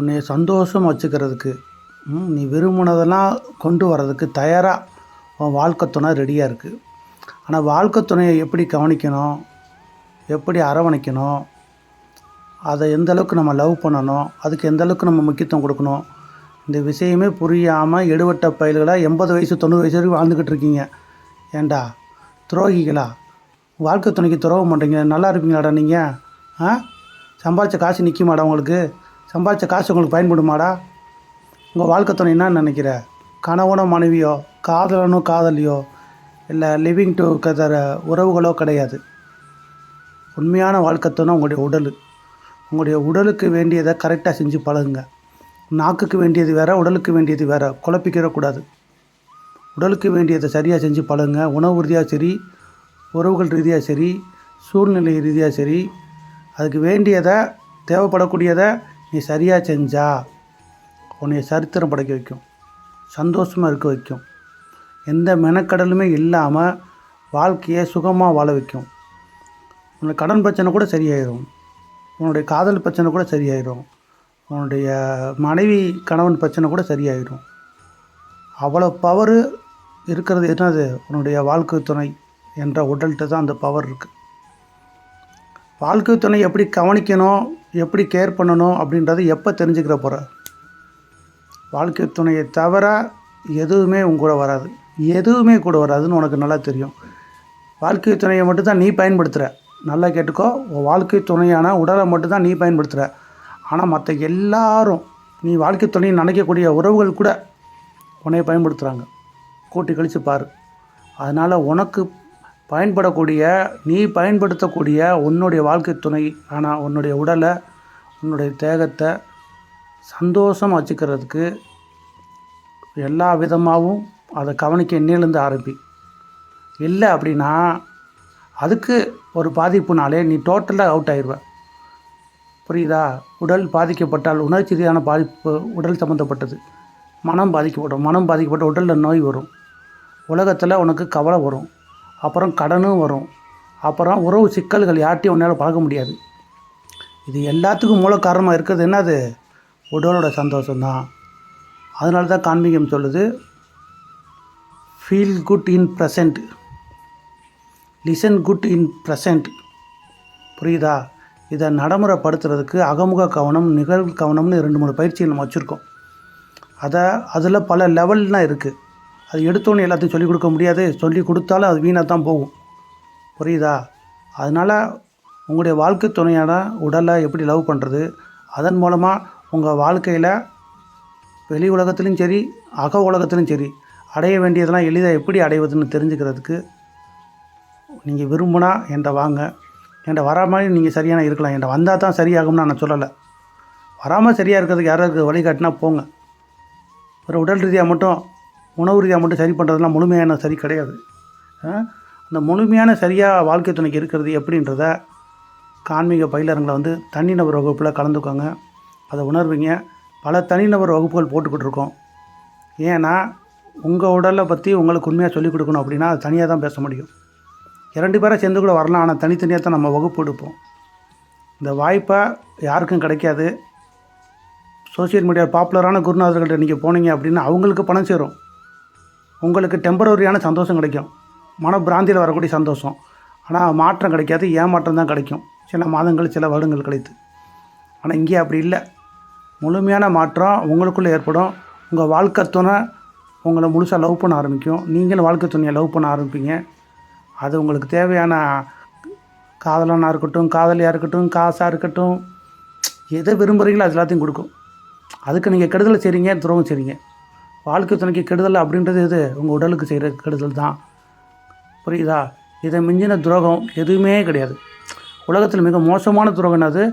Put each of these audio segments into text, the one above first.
உன்னை சந்தோஷம் வச்சுக்கிறதுக்கு நீ விரும்பினதெல்லாம் கொண்டு வர்றதுக்கு தயாராக உன் வாழ்க்கை துணை ரெடியாக இருக்குது ஆனால் வாழ்க்கை துணையை எப்படி கவனிக்கணும்? எப்படி அரவணைக்கணும்? அதை எந்த அளவுக்கு நம்ம லவ் பண்ணணும்? அதுக்கு எந்த அளவுக்கு நம்ம முக்கியத்துவம் கொடுக்கணும்? இந்த விஷயமே புரியாமல் எடுவட்ட பயல்களாக எண்பது வயசு தொண்ணூறு வயசு வரைக்கும் வாழ்ந்துக்கிட்டு இருக்கீங்க. ஏண்டா? துரோகிகளா? வாழ்க்கை துணைக்கு துரோகம் பண்ணுறீங்க நல்லா இருப்பீங்களாடா நீங்கள் ஆ? சம்பாதிச்ச காசு நிற்குமாடா உங்களுக்கு? சம்பாதிச்ச காசு உங்களுக்கு பயன்படுமாடா? உங்கள் வாழ்க்கை துணை என்ன நினைக்கிற? கணவனோ மனைவியோ காதலனோ காதலியோ இல்லை லிவிங் டு கதற உறவுகளோ கிடையாது. உண்மையான வாழ்க்கை துணை உங்களுடைய உடல். உங்களுடைய உடலுக்கு வேண்டியதை கரெக்டாக செஞ்சு பழகுங்க. நாக்குக்கு வேண்டியது வேறு உடலுக்கு வேண்டியது வேறு. குழப்பிக்கிறக்கூடாது உடலுக்கு வேண்டியதை சரியாக செஞ்சு பழகுங்க. உணவு ரீதியாக சரி உறவுகள் ரீதியாக சரி சூழ்நிலை ரீதியாக சரி அதுக்கு வேண்டியதை தேவைப்படக்கூடியதை நீ சரியாக செஞ்சா உன்னை சரித்திரம் படைக்க வைக்கும். சந்தோஷமாக இருக்க வைக்கும். எந்த மெனக்கடலுமே இல்லாமல் வாழ்க்கையை சுகமாக வாழ வைக்கும். உனக்கு கடன் பிரச்சனை கூட சரியாயிடும் உன்னுடைய காதல் பிரச்சனை கூட சரியாயிடும் உன்னுடைய மனைவி கணவன் பிரச்சனை கூட சரியாயிடும் அவ்வளோ பவர் இருக்கிறது என்னது? உன்னுடைய வாழ்க்கை துணை என்ற உடல்கிட்ட தான் அந்த பவர் இருக்குது வாழ்க்கை துணை எப்படி கவனிக்கணும் எப்படி கேர் பண்ணணும் அப்படின்றத எப்போ தெரிஞ்சுக்கிற போகிற வாழ்க்கை துணையை தவிர எதுவுமே உங்க கூட வராது. எதுவுமே கூட வராதுன்னு உனக்கு நல்லா தெரியும். வாழ்க்கை துணையை மட்டும்தான் நீ பயன்படுத்துகிற நல்லா கேட்டுக்கோ உன் வாழ்க்கை துணையான உடலை மட்டும்தான் நீ பயன்படுத்துகிற ஆனால் மற்ற எல்லாரும் நீ வாழ்க்கை துணையை நினைக்கக்கூடிய உறவுகள் கூட உன்னை பயன்படுத்துகிறாங்க கூட்டி கழித்து பாரு. அதனால் உனக்கு பயன்படக்கூடிய நீ பயன்படுத்தக்கூடிய உன்னுடைய வாழ்க்கை துணை ஆனால் உன்னுடைய உடலை உன்னுடைய தேகத்தை சந்தோஷமாக வச்சுக்கிறதுக்கு எல்லா விதமாகவும் அதை கவனிக்க இன்னிலேருந்து ஆரம்பி. இல்லை அப்படின்னா அதுக்கு ஒரு பாதிப்புனாலே நீ டோட்டலாக அவுட் ஆயிடுவ. புரியுதா? உடல் பாதிக்கப்பட்டால் உணர்ச்சி ரீதியான பாதிப்பு உடல் சம்மந்தப்பட்டது மனம் பாதிக்கப்படும். மனம் பாதிக்கப்பட்ட உடலில் நோய் வரும். உலகத்தில் உனக்கு கவலை வரும். அப்புறம் கடனும் வரும். அப்புறம் உறவு சிக்கல்கள் யார்ட்டையும் உன்னால் பழக முடியாது. இது எல்லாத்துக்கும் மூல காரணமாக இருக்கிறது என்னது? உடலோட சந்தோஷம்தான். அதனால தான் காண்மிகம் சொல்லுது feel good in present listen good in present புரியுதா? இதை நடைமுறைப்படுத்துறதுக்கு அகமுக கவனம் நிகழ்வு கவனம்னு ரெண்டு மூணு பயிற்சிகள் நம்ம வச்சுருக்கோம். அதை அதில் பல லெவல்லாம் இருக்குது அது எடுத்தோன்னே எல்லாத்தையும் சொல்லிக் கொடுக்க முடியாது. சொல்லி கொடுத்தாலும் அது வீணாக தான் போகும். புரியுதா? அதனால் உங்களுடைய வாழ்க்கை துணையான உடலை எப்படி லவ் பண்ணுறது அதன் மூலமாக உங்கள் வாழ்க்கையில் வெளி உலகத்துலேயும் சரி அக உலகத்துலையும் சரி அடைய வேண்டியதெல்லாம் எளிதாக எப்படி அடைவதுன்னு தெரிஞ்சுக்கிறதுக்கு நீங்கள் விரும்பினா என்கிட்ட வாங்க. என்கிட்ட வரா மாதிரி நீங்கள் சரியான இருக்கலாம். என்கிட்ட வந்தால் தான் சரியாகும்னு நான் சொல்லலை. வராமல் சரியாக இருக்கிறதுக்கு யாராவது வழிகாட்டினா போங்க. ஒரு உடல் ரீதியாக மட்டும் உணவு ரீதியாக மட்டும் சரி பண்ணுறதுலாம் முழுமையான சரி கிடையாது. அந்த முழுமையான சரியாக வாழ்க்கை துணைக்கு இருக்கிறது எப்படின்றத கான்மீக பயிலரங்களை வந்து தனிநபர் வகுப்பில் கலந்துக்கோங்க. அதை உணர்வீங்க. பல தனிநபர் வகுப்புகள் போட்டுக்கிட்டு இருக்கோம் ஏன்னா உங்கள் உடலை பற்றி உங்களுக்கு உண்மையாக சொல்லிக் கொடுக்கணும் அப்படின்னா அது தனியாக தான் பேச முடியும். இரண்டு பேரை சேர்ந்து கூட வரலாம். ஆனால் தனித்தனியாக தான் நம்ம வகுப்பு எடுப்போம். இந்த வாய்ப்பை யாருக்கும் கிடைக்காது. சோஷியல் மீடியா பாப்புலரான குருநாதர்கள்ட்ட நீங்கள் போனீங்க அப்படின்னா அவங்களுக்கு பணம் சேரும். உங்களுக்கு டெம்பரரியான சந்தோஷம் கிடைக்கும். மனப்பிராந்தியில் வரக்கூடிய சந்தோஷம். ஆனால் மாற்றம் கிடைக்காது ஏமாற்றம் தான் கிடைக்கும். சில மாதங்கள் சில வருடங்கள் கழித்து. ஆனால் இங்கே அப்படி இல்லை. முழுமையான மாற்றம் உங்களுக்குள்ளே ஏற்படும். உங்கள் வாழ்க்கை துணை உங்களை முழுசாக லவ் பண்ண ஆரம்பிக்கும். நீங்களும் வாழ்க்கை துணையை லவ் பண்ண ஆரம்பிப்பீங்க. அது உங்களுக்கு தேவையான காதலனாக இருக்கட்டும் காதலியாக இருக்கட்டும் காசாக இருக்கட்டும் எதை விரும்புகிறீங்களோ அது எல்லாத்தையும் கொடுக்கும். அதுக்கு நீங்கள் கெடுதலை செய்கிறீங்க துரோகம் செய்கிறீங்க வாழ்க்கை துணைக்கு கெடுதல் அப்படின்றது இது. உங்கள் உடலுக்கு செய்கிற கெடுதல் தான். புரியுதா? இதை மிஞ்சின துரோகம் எதுவுமே கிடையாது. உலகத்தில் மிக மோசமான துரோகம் என்னது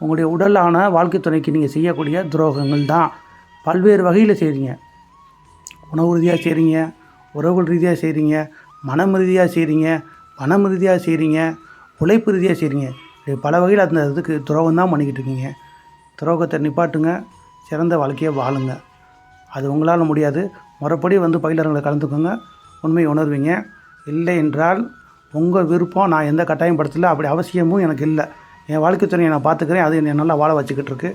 உங்களுடைய உடலான வாழ்க்கை துணைக்கு நீங்கள் செய்யக்கூடிய துரோகங்கள் தான். பல்வேறு வகையில் செய்கிறீங்க உணவு ரீதியாக செய்கிறீங்க உறவுகள் ரீதியாக செய்கிறீங்க மனம் ரீதியாக செய்கிறீங்க பணம் ரீதியாக செய்கிறீங்க உழைப்பு ரீதியாக செய்கிறீங்க இப்படி பல வகையில் அந்த இதுக்கு துரோகம் தான் பண்ணிக்கிட்டு இருக்கீங்க. துரோகத்தை நிப்பாட்டுங்க. சிறந்த வாழ்க்கையை வாழுங்க. அது உங்களால் முடியாது. முறைப்படி வந்து பயிலரங்களை கலந்துக்கோங்க. உண்மையை உணர்வீங்க. இல்லை என்றால் உங்கள் விருப்பம் நான் எந்த கட்டாயம் படுத்தல அப்படி அவசியமும் எனக்கு இல்லை. என் வாழ்க்கை துறையை நான் பார்த்துக்கிறேன். அது என்னை நல்லா வாழ வச்சுக்கிட்டு இருக்கு.